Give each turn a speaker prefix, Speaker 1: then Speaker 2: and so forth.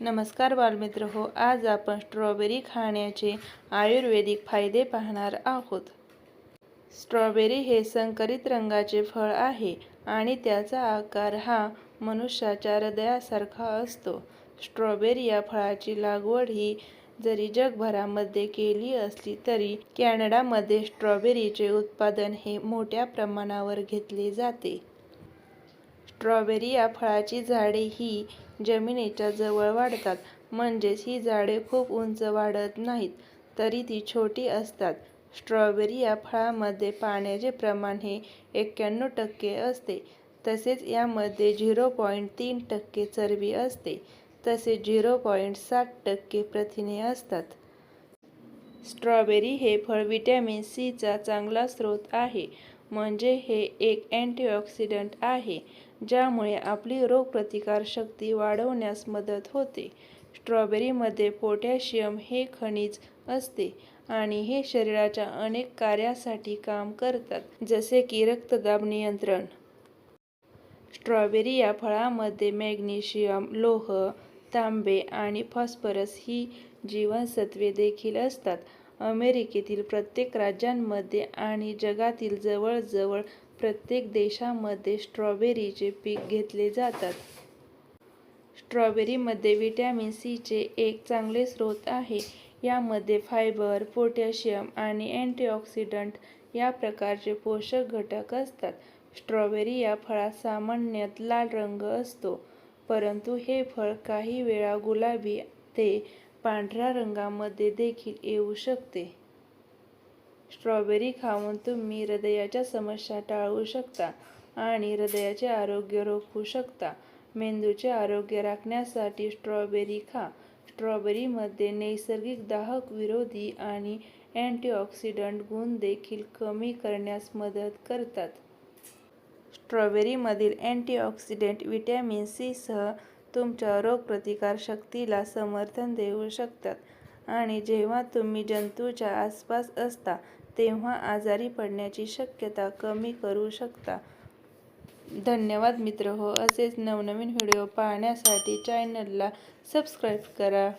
Speaker 1: नमस्कार बालमित्र हो आज आपण स्ट्रॉबेरी खाण्याचे आयुर्वेदिक फायदे पाहणार आहोत. स्ट्रॉबेरी हे संकरित रंगाचे फळ आहे आणि त्याचा आकार हा मनुष्याच्या हृदयासारखा असतो. स्ट्रॉबेरी या फळाची लागवड ही जरी जगभरामध्ये केली असली तरी कॅनडामध्ये स्ट्रॉबेरीचे उत्पादन हे मोठ्या प्रमाणावर घेतले जाते. स्ट्रॉबेरी या फळाची झाडे ही जमिनीच्या जवळ वाढतात. म्हणजेच ही झाडे खूप उंच वाढत नाहीत तरी ती छोटी असतात. स्ट्रॉबेरी या फळामध्ये पाण्याचे प्रमाण हे एक्क्याण्णव टक्के असते. तसेच यामध्ये झिरो पॉईंट तीन टक्के चरबी असते. तसेच झिरो पॉईंट सात टक्के प्रथिने असतात. स्ट्रॉबेरी हे फळ व्हिटॅमिन सीचा चांगला स्रोत आहे म्हणजे हे एक अँटीऑक्सिडंट आहे ज्यामुळे आपली रोगप्रतिकारशक्ती वाढवण्यास मदत होते. स्ट्रॉबेरीमध्ये पोटॅशियम हे खनिज असते आणि हे शरीराच्या अनेक कार्यासाठी काम करतात जसे की रक्तदाब नियंत्रण. स्ट्रॉबेरी या फळामध्ये मॅग्नेशियम लोह तांबे आणि फॉस्फरस ही जीवनसत्त्वे देखील असतात. अमेरिकेतील प्रत्येक राज्यांमध्ये आणि जगातील जवळजवळ प्रत्येक देशामध्ये स्ट्रॉबेरीचे पीक घेतले जातात. स्ट्रॉबेरीमध्ये व्हिटॅमिन सीचे एक चांगले स्रोत आहे. यामध्ये फायबर पोटॅशियम आणि अँटीऑक्सिडंट या प्रकारचे पोषक घटक असतात. स्ट्रॉबेरी या फळात सामान्यतः लाल रंग असतो. परंतु हे फळ काही वेळा गुलाबी ते पांढऱ्या रंगामध्ये देखील येऊ शकते. स्ट्रॉबेरी खाऊन तुम्ही हृदयाच्या समस्या टाळू शकता आणि हृदयाचे आरोग्य रोखू शकता. मेंदूचे आरोग्य राखण्यासाठी स्ट्रॉबेरी खा. स्ट्रॉबेरीमध्ये नैसर्गिक दाहक विरोधी आणि अँटीऑक्सिडंट गुण देखील कमी करण्यास मदत करतात. स्ट्रॉबेरीमधील अँटीऑक्सिडेंट व्हिटॅमिन सीसह तुमच्या रोगप्रतिकारशक्तीला समर्थन देऊ शकतात. आणि जेव्हा तुम्ही जंतूच्या आसपास असता तेव्हा आजारी पडण्याची शक्यता कमी करू शकता. धन्यवाद मित्र. हो असेच नवनवीन व्हिडिओ पाहण्यासाठी चॅनलला सबस्क्राईब करा.